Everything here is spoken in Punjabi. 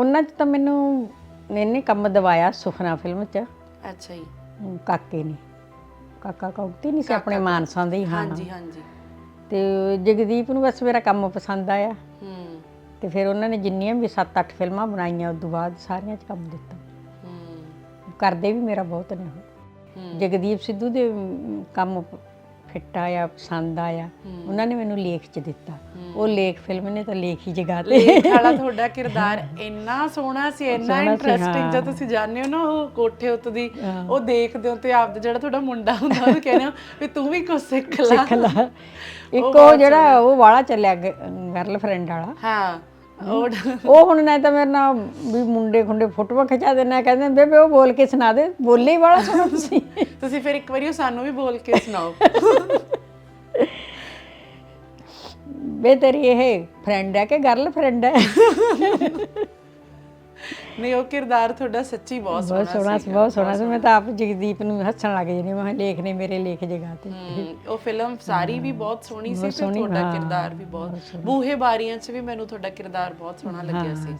ਉਹਨਾਂ 'ਚ ਤਾਂ ਮੈਨੂੰ ਇਹਨੇ ਕੰਮ ਦਵਾਇਆ ਸੁਖਨਾ ਫਿਲਮ 'ਚ। ਅੱਛਾ ਜੀ। ਅਮ, ਕਾਕੇ ਨੇ। ਕਾਕਾ ਕੌਕਤੀ ਨਹੀਂ ਸੀ ਆਪਣੇ ਮਾਨਸਾਂ ਦੇ ਹੀ ਹਾਂ ਹਾਂਜੀ ਹਾਂਜੀ। ਤੇ ਜਗਦੀਪ ਨੂੰ ਬਸ ਮੇਰਾ ਕੰਮ ਪਸੰਦ ਆਇਆ। ਹੂੰ। ਤੇ ਫਿਰ ਉਹਨਾਂ ਨੇ ਜਿੰਨੀਆਂ ਵੀ 7-8 ਫਿਲਮਾਂ ਬਣਾਈਆਂ ਉਸ ਤੋਂ ਬਾਅਦ ਸਾਰੀਆਂ 'ਚ ਕੰਮ ਦਿੱਤਾ। ਹੂੰ। ਕਰਦੇ ਵੀ ਮੇਰਾ ਬਹੁਤ ਨੇ ਉਹ। ਹੂੰ। ਜਗਦੀਪ ਸਿੱਧੂ ਦੇ ਅਮ, ਕੰਮ ਫਿੱਟ ਆਇਆ ਪਸੰਦ ਆਇਆ ਉਹਨਾਂ ਨੇ ਮੈਨੂੰ ਲੇਖ 'ਚ ਦਿੱਤਾ। ਉਹ ਲੇਖ ਫਿਲਮ ਨੇ ਤਾਂ ਲੇਖ ਹੀ ਜਗਾ ਤੇ। ਲੇਖ ਵਾਲਾ ਤੁਹਾਡਾ ਕਿਰਦਾਰ ਇੰਨਾ ਸੋਹਣਾ ਸੀ ਇੰਨਾ ਇੰਟਰਸਟਿੰਗ ਜਦ ਤੁਸੀਂ ਜਾਣਦੇ ਹੋ ਨਾ ਉਹ ਕੋਠੇ ਉੱਤੇ ਦੀ ਉਹ ਦੇਖਦੇ ਹੋ ਤੇ ਆਪਦਾ ਜਿਹੜਾ ਤੁਹਾਡਾ ਮੁੰਡਾ ਹੁੰਦਾ ਉਹਨੂੰ ਕਹਿੰਦੇ ਹੋ ਵੀ ਤੂੰ ਵੀ ਕੁਝ ਸਿੱਖ ਲੈ। ਸਿੱਖ ਲਾ। ਇੱਕ ਉਹ ਜਿਹੜਾ ਉਹ ਵਾਲਾ ਚੱਲਿਆ ਗਰਲਫ੍ਰੈਂਡ ਵਾਲਾ। ਹਾਂ। ਉਹ ਉਹ ਹੁਣ ਨਾ ਤਾਂ ਮੇਰੇ ਨਾਲ ਵੀ ਮੁੰਡੇ ਖੁੰਡੇ ਫੋਟੋਆਂ ਖਿਚਾ ਦੇਣਾ ਕਹਿੰਦੇ ਬੇਬੇ ਉਹ ਬੋਲ ਕੇ ਸੁਣਾ ਦੇ ਬੋਲੇ ਹੀ ਵਾਲਾ ਸੁਣਾ ਤੁਸੀਂ। ਤੁਸੀਂ ਫਿਰ ਇੱਕ ਵਾਰੀ ਉਹ ਸਾਨੂੰ ਵੀ ਬੋਲ ਕੇ ਸੁਣਾਓ। ਬੇ ਤੇਰੀ ਇਹ ਫਰੈਂਡ ਹੈ ਕਿ ਗਰਲਫ੍ਰੈਂਡ ਹੈ? ਨਹੀਂ ਉਹ ਕਿਰਦਾਰ ਤੁਹਾਡਾ ਸੱਚੀ ਬਹੁਤ ਬਹੁਤ ਸੋਹਣਾ ਸੀ ਬਹੁਤ ਸੋਹਣਾ ਸੀ। ਮੈਂ ਤਾਂ ਆਪ ਜਗਦੀਪ ਨੂੰ ਹੱਸਣ ਲੱਗ ਜਾਂਦੀ ਮੈਂ ਲੇਖ ਨੇ ਮੇਰੇ ਲੇਖ ਜਗਾ ਤੇ। ਉਹ ਫਿਲਮ ਸਾਰੀ ਵੀ ਬਹੁਤ ਸੋਹਣੀ ਸੀ ਤੇ ਤੁਹਾਡਾ ਕਿਰਦਾਰ ਵੀ ਬਹੁਤ ਬੂਹੇ ਬਾਰੀਆਂ 'ਚ ਵੀ ਮੈਨੂੰ ਤੁਹਾਡਾ ਕਿਰਦਾਰ ਬਹੁਤ ਸੋਹਣਾ ਲੱਗਿਆ ਸੀ।